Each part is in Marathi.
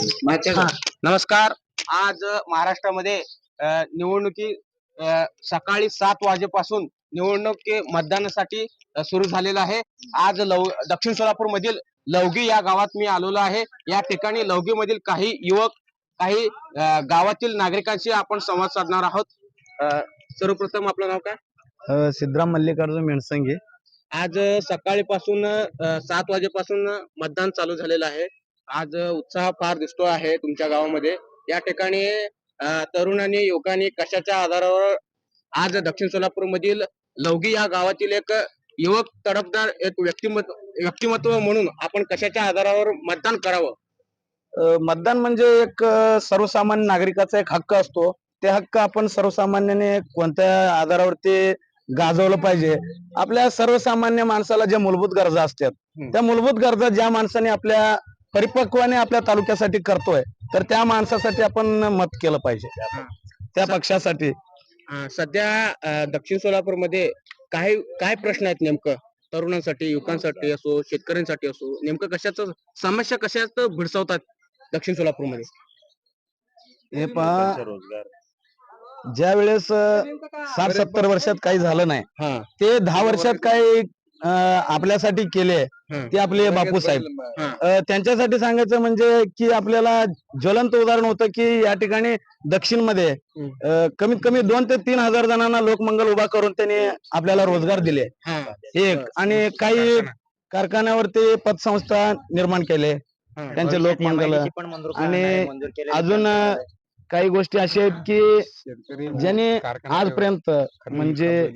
हा. नमस्कार. आज महाराष्ट्रामध्ये अ, निवडणुकी अ, सकाळी सात वाजेपासून निवडणूक मतदानासाठी अ, सुरू झालेला आहे. आज लव दक्षिण सोलापूर मधील लवगी या गावात मी आलेलो आहे. या ठिकाणी लवगी मधील काही युवक काही अ, गावातील नागरिकांशी आपण संवाद साधणार आहोत. अ, सर्वप्रथम आपलं नाव काय? अ, सिद्धराम मल्लिकार्जुन मेणसंगे. आज अ, सकाळीपासून अ, सात वाजेपासून मतदान चालू झालेलं आहे. आज उत्साह फार दिसतो आहे तुमच्या गावामध्ये. या ठिकाणी तरुणांनी युवकांनी कशाच्या आधारावर आज दक्षिण सोलापूर मधील लवगी या गावातील एक युवक तडफदार एक व्यक्तिमत्व व्यक्तिमत्व म्हणून आपण कशाच्या आधारावर मतदान करावं? मतदान म्हणजे एक सर्वसामान्य नागरिकाचा एक हक्क असतो. ते हक्क आपण सर्वसामान्याने कोणत्या आधारावर ते गाजवलं पाहिजे? आपल्या सर्वसामान्य माणसाला ज्या मूलभूत गरजा असतात. त्या मूलभूत गरजा ज्या माणसाने आपल्या परिपक्वाने आपल्या तालुक्यासाठी करतोय तर त्या माणसासाठी आपण मत केलं पाहिजे. त्या पक्षासाठी. सध्या दक्षिण सोलापूरमध्ये काय काय प्रश्न आहेत नेमकं? तरुणांसाठी युवकांसाठी असो शेतकऱ्यांसाठी असो नेमकं कशाचं समस्या कशाच भिडसावतात दक्षिण सोलापूरमध्ये हे पहा ज्या वेळेस साठ सत्तर वर्षात काही झालं नाही हा. ते दहा वर्षात काही आपल्यासाठी केले. ते आपले बापू साहेब. त्यांच्यासाठी सांगायचं म्हणजे की आपल्याला ज्वलंत उदाहरण होतं की या ठिकाणी दक्षिणमध्ये कमीत कमी दोन ते तीन हजार जणांना लोकमंगल उभा करून त्यांनी आपल्याला रोजगार दिले. हा. एक आणि काही कारखाना. कारखान्यावर ते पतसंस्था निर्माण केले. त्यांचे लोकमंगल आणि अजून काही गोष्टी अशा आहेत की ज्यांनी आजपर्यंत म्हणजे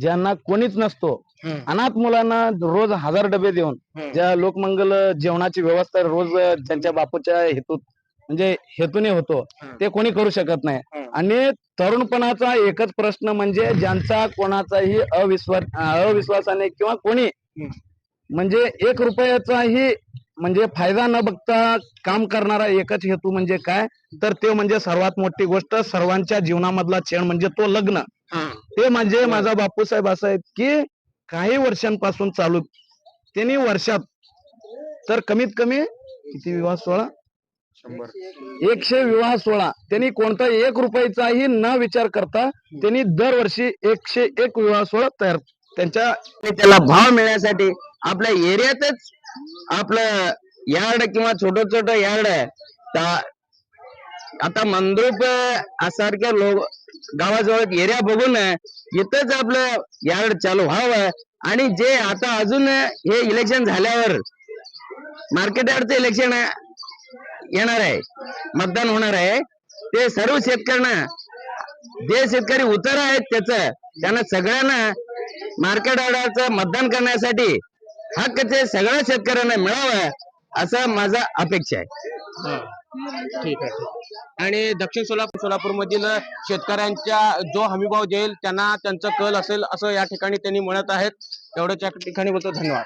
ज्यांना कोणीच नसतो. अनाथ मुलांना रोज हजार डबे देऊन. ज्या लोकमंगल जेवणाची व्यवस्था रोज त्यांच्या बापूच्या हेतूत म्हणजे हेतूने होतो. ते कोणी करू शकत नाही. आणि तरुणपणाचा एकच प्रश्न म्हणजे ज्यांचा कोणाचाही अविश्वास अविश्वासाने किंवा कोणी. म्हणजे एक रुपयाचाही म्हणजे फायदा न बघता काम करणारा एकच हेतू म्हणजे काय? तर ते म्हणजे सर्वात मोठी गोष्ट सर्वांच्या जीवनामधला क्षण म्हणजे तो लग्न. हा. ते म्हणजे माझा बापूसाहेब असं आहेत की काही वर्षांपासून चालू त्यांनी वर्षात तर कमीत कमी किती विवाह सोहळा? एकशे विवाह सोहळा. त्यांनी कोणता एक रुपयाचाही न विचार करता त्यांनी दरवर्षी एकशे एक विवाह सोहळा तयार त्यांच्या त्याला भाव मिळण्यासाठी आपल्या एरियातच आपलं यार्ड किंवा छोट छोट यार्ड आता मंद्रुप सारख्या लोक गावाजवळ एरिया बघून इथंच आपलं यार्ड चालू व्हावं. आणि जे आता अजून हे इलेक्शन झाल्यावर मार्केट यार्डचं इलेक्शन येणार आहे. मतदान होणार आहे. ते सर्व शेतकऱ्यांना जे शेतकरी उतर आहेत त्याच त्यांना सगळ्यांना मार्केट यार्डाचं मतदान करण्यासाठी हक्क ते सगळ्या शेतकऱ्यांना मिळावं असं माझा अपेक्षा आहे. ठीक आहे आणि दक्षिण सोलापूर सोलापूर मधील शेतकऱ्यांच्या जो हमीभाव देईल त्यांना त्यांचा कल असेल असं या ठिकाणी त्यांनी म्हणत आहेत. एवढंच या ठिकाणी बोलतो धन्यवाद.